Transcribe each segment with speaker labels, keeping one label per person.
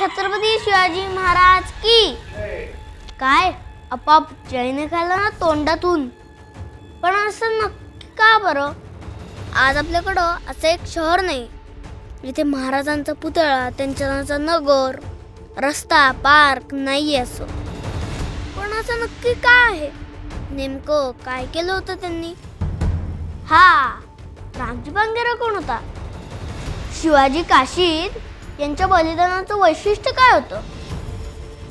Speaker 1: छत्रपती शिवाजी महाराज की? काय? आपाप जयने खायला ना तोंडातून. पण असं नक्की का बरं? आज आपल्याकडं असं एक शहर नाही जिथे महाराजांचा पुतळा त्यांच्या नगर रस्ता पार्क नाही असं. पण असं नक्की काय आहे? नेमकं काय केलं होतं त्यांनी? हा रामजी बांगेरा कोण होता? शिवाजी काशीद यांच्या बलिदानाचं वैशिष्ट्य काय होतं?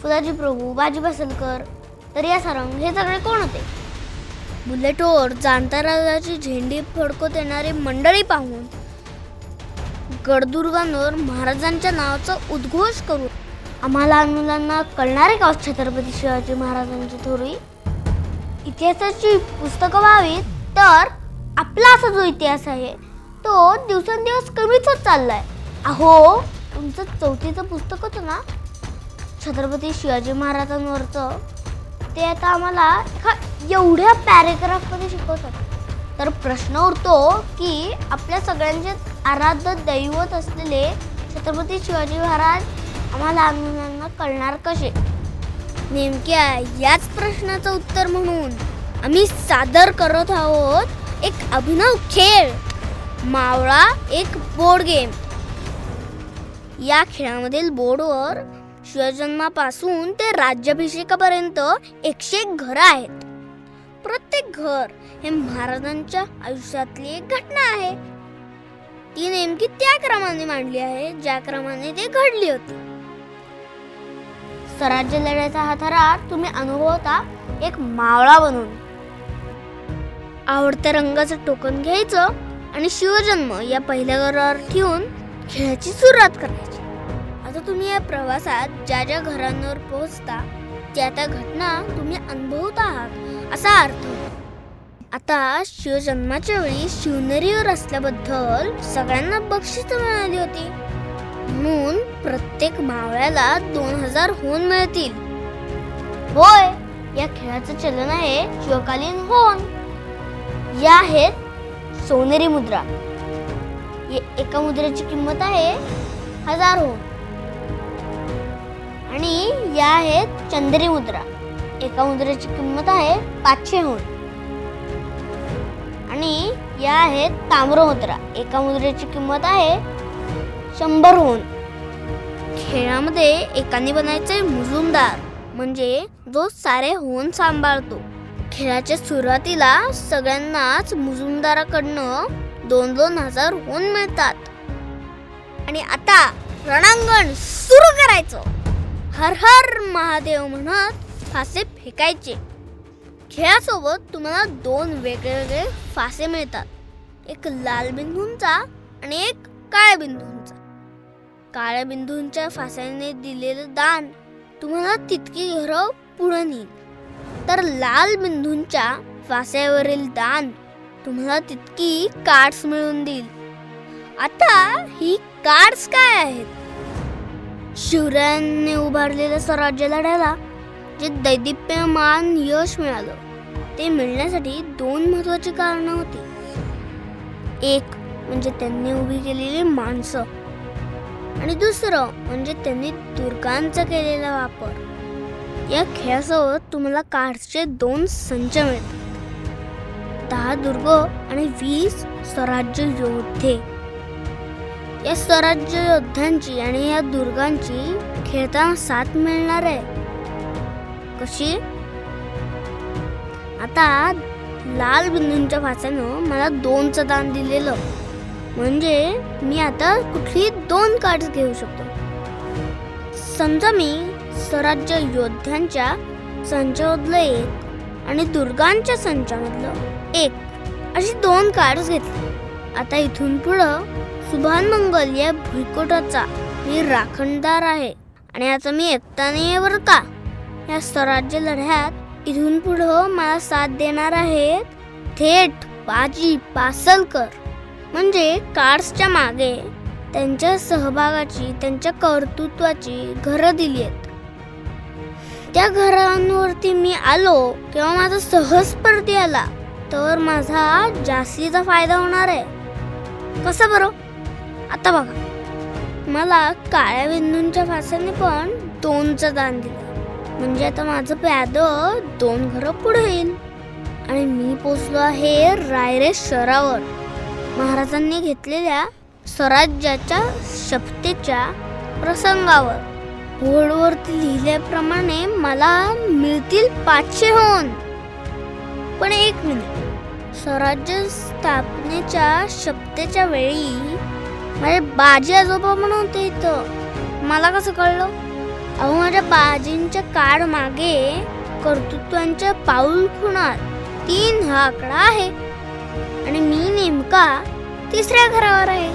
Speaker 1: फुलाजी प्रभू बाजी बसलकर दर्या सारंग हे सगळे कोण होते? बुलेटवर जाणता राजाची झेंडी फडकत येणारी मंडळी पाहून गडदुर्गांवर महाराजांच्या नावाचा उद्घोष करून आम्हाला मुलांना कळणारे का हो छत्रपती शिवाजी महाराजांची थोरी? इतिहासाची पुस्तकं व्हावीत तर आपला असा जो इतिहास आहे तो दिवसेंदिवस कमीच होत चाललाय. अहो तुमचं चौथीचं पुस्तक होतं ना छत्रपती शिवाजी महाराजांवरचं ते आता आम्हाला एका एवढ्या पॅरेग्राफमध्ये शिकवतात. तर प्रश्न उरतो की आपल्या सगळ्यांचे आराध्य दैवत असलेले छत्रपती शिवाजी महाराज आम्हाला लहान मुलांना कळणार कसे? नेमक्या याच प्रश्नाचं उत्तर म्हणून आम्ही सादर करत आहोत एक अभिनव खेळ. मावळा एक बोर्ड गेम या खेळामधील बोर्डवर शिवजन्मापासून ते राज्याभिषेकापर्यंत एकशे एक घरं आहेत. प्रत्येक घर हे महाराजांच्या आयुष्यातली एक घटना आहे. ती नेमकी त्या क्रमाने मांडली आहे ज्या क्रमाने ते घडली होती. स्वराज्य लढ्याचा हा थरार तुम्ही अनुभवता एक मावळा बनून. आवडत्या रंगाचं टोकन घ्यायचं आणि शिवजन्म या पहिल्या घरावर ठेवून खेळाची सुरुवात करायची. आता तुम्ही या प्रवासात ज्या ज्या घरांवर पोहोचता त्या त्या घटना तुम्ही अनुभवत आहात असा अर्थ. आता शिवजन्माच्या वेळी शिवनेरीवर असल्याबद्दल सगळ्यांना बक्षीस मिळाली होती. म्हणून प्रत्येक मावळ्याला दोन हजार होन मिळतील. होय या खेळाचं चलन आहे शिवकालीन होन या आहेत सोनेरी मुद्रा. एका मुद्रेची किंमत आहे हजार. होन आणि या आहेत चंद्री मुद्रा. एका मुद्रेची किंमत आहे पाचशे होण आणि या आहेत ताम्र मुद्रा. एका मुद्रेची किंमत आहे शंभर होन खेळामध्ये एकाने बनायचे मुजुमदार म्हणजे जो सारे होऊन सांभाळतो. खेळाच्या सुरुवातीला सगळ्यांनाच मुजुमदाराकडनं दोन दोन हजार होऊन मिळतात. आणि आता रणांगण सुरू करायचं. हर हर महादेव म्हणत फासे फेकायचे. खेळासोबत तुम्हाला दोन वेगवेगळे फासे मिळतात. एक लाल बिंदूंचा आणि एक काळ्या बिंदूंचा. काळ्या बिंदूंच्या फास्याने दिलेलं दान तुम्हाला तितकी घरं पुढे नेईल. तर लाल बिंदूंच्या फास्यावरील दान तुम्हाला तितकी कार्ड्स मिळून देईल. आता ही कार्ड्स काय आहेत? शिवरायांनी उभारलेल्या स्वराज्य लढ्याला जे दैदिप्यमान यश मिळालं ते मिळण्यासाठी दोन महत्वाची कारणं होती. एक म्हणजे त्यांनी उभी केलेली माणसं आणि दुसरं म्हणजे त्यांनी दुर्गांचा केलेला वापर. या खेळासोबत तुम्हाला कार्ड्सचे दोन संच मिळतात दहा दुर्ग आणि वीस स्वराज्य योद्धे. या स्वराज्य योद्ध्यांची आणि या दुर्गांची खेळताना साथ मिळणार आहे. कशी? आता लाल बिंदूंच्या फासानं मला दोनचं दान दिलेलं. म्हणजे मी आता कुठली दोन कार्ड घेऊ शकतो? समजा मी स्वराज्य योद्ध्यांच्या संचमधलं एक आणि दुर्गांच्या संचामधलं एक अशी दोन कार्ड्स घेतली. आता इथून पुढं सुभान मंगल या भुईकोटाचा मी राखणदार आहे आणि आता मी एकटा नाही आहे बरं का? या स्वराज्य लढ्यात इथून पुढं मला साथ देणार आहेत थेट बाजी पासलकर. म्हणजे कार्ड्सच्या मागे त्यांच्या सहभागाची त्यांच्या कर्तृत्वाची घरं दिली आहेत. त्या घरांवरती मी आलो किंवा माझा सहस्पर्धी आला. तर माझा जास्तीचा फायदा होणार आहे. कसं बरं? आता बघा. मला काळ्या बिंदूंच्या फासाने पण दोनचं दान दिलं. म्हणजे आता माझं प्याद दोन घरं पुढे येईल. आणि मी पोचलो आहे रायरे शहरावर. महाराजांनी घेतलेल्या स्वराज्याच्या शपथेच्या प्रसंगावर. बोर्डवरती लिहिल्याप्रमाणे मला मिळतील पाचशे होऊन पण एक मिनिट. स्वराज्य स्थापनेच्या शपथेच्या वेळी माझे बाजी आजोबा म्हणून होते इथं. मला कसं कळलं? अहो माझ्या बाजींच्या काळ मागे कर्तृत्वांच्या पाऊल खुणात तीन हा आकडा आहे. आणि मी नेमका तिसऱ्या घरावर आहे.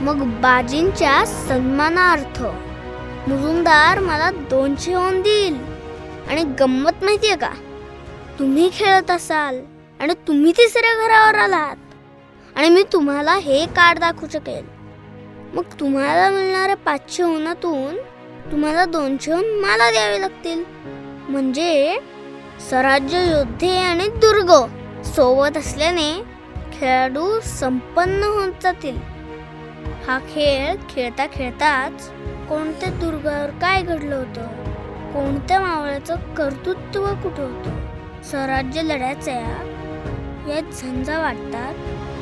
Speaker 1: मग बाजींच्या सन्मानार्थ मुजुमदार मला दोनशे ओन देईल. आणि गंमत माहिती आहे का? तुम्ही खेळत असाल आणि तुम्ही तिसऱ्या घरावर आलात. आणि मी तुम्हाला हे कार्ड दाखवू शकेल. मग तुम्हाला मिळणाऱ्या पाचशे ओनातून तुम्हाला दोनशे ओन मला द्यावे लागतील. म्हणजे स्वराज्य योद्धे आणि दुर्ग सोबत असल्याने खेळाडू संपन्न होत जातील. हा खेळ खेळता खेळताच कोणत्या दुर्गावर काय घडलं होतं? कोणत्या मावळ्याचं कर्तृत्व कुठं होतं? स्वराज्य लढ्याच्या या? झंझा वाटतात?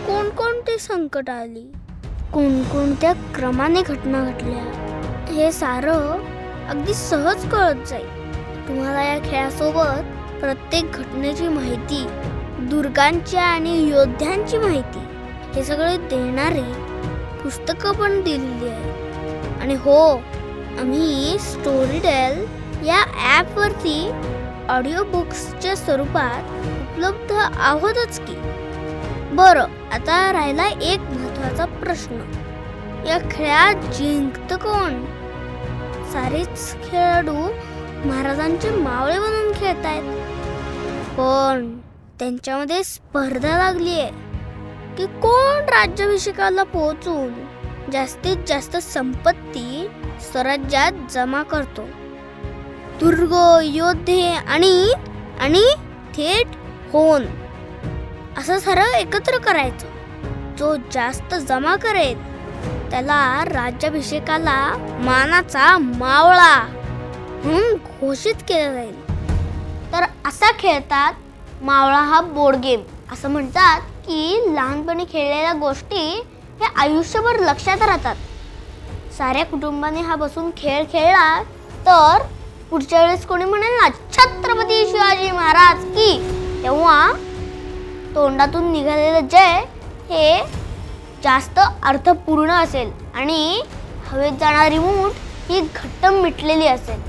Speaker 1: कोणकोणती संकट आली? कोणकोणत्या क्रमाने घटना घडल्या? हे सारं अगदी सहज कळत जाईल. तुम्हाला या खेळासोबत प्रत्येक घटनेची माहिती दुर्गांची आणि योद्ध्यांची माहिती हे सगळे देणारे पुस्तकं पण दिलेली आहेत. आणि हो आम्ही स्टोरी या ॲपवरती ऑडिओ बुक्सच्या स्वरूपात उपलब्ध आहोतच की? बरं आता राहिला एक महत्त्वाचा प्रश्न. या खेळात जिंकतं कोण? सारेच खेळाडू महाराजांचे मावळे बनून आहेत पण त्यांच्यामध्ये स्पर्धा लागली आहे की कोण राज्याभिषेकाला पोहोचून जास्तीत जास्त संपत्ती स्वराज्यात जमा करतो. दुर्ग योद्धे आणि आणि थेट होन असं सर्व एकत्र करायचं. जो जास्त जमा करेल त्याला राज्याभिषेकाला मानाचा मावळा म्हणून घोषित केलं जाईल. तर असा खेळतात मावळा हा बोर्ड गेम असं म्हणतात की लहानपणी खेळलेल्या गोष्टी हे आयुष्यभर लक्षात राहतात. साऱ्या कुटुंबाने हा बसून खेळ खेळला तर पुढच्या वेळेस कोणी म्हणेल ना छत्रपती शिवाजी महाराज की. तेव्हा तोंडातून निघालेलं जय हे जास्त अर्थपूर्ण असेल आणि हवेत जाणारी मूठ ही घट्ट मिटलेली असेल.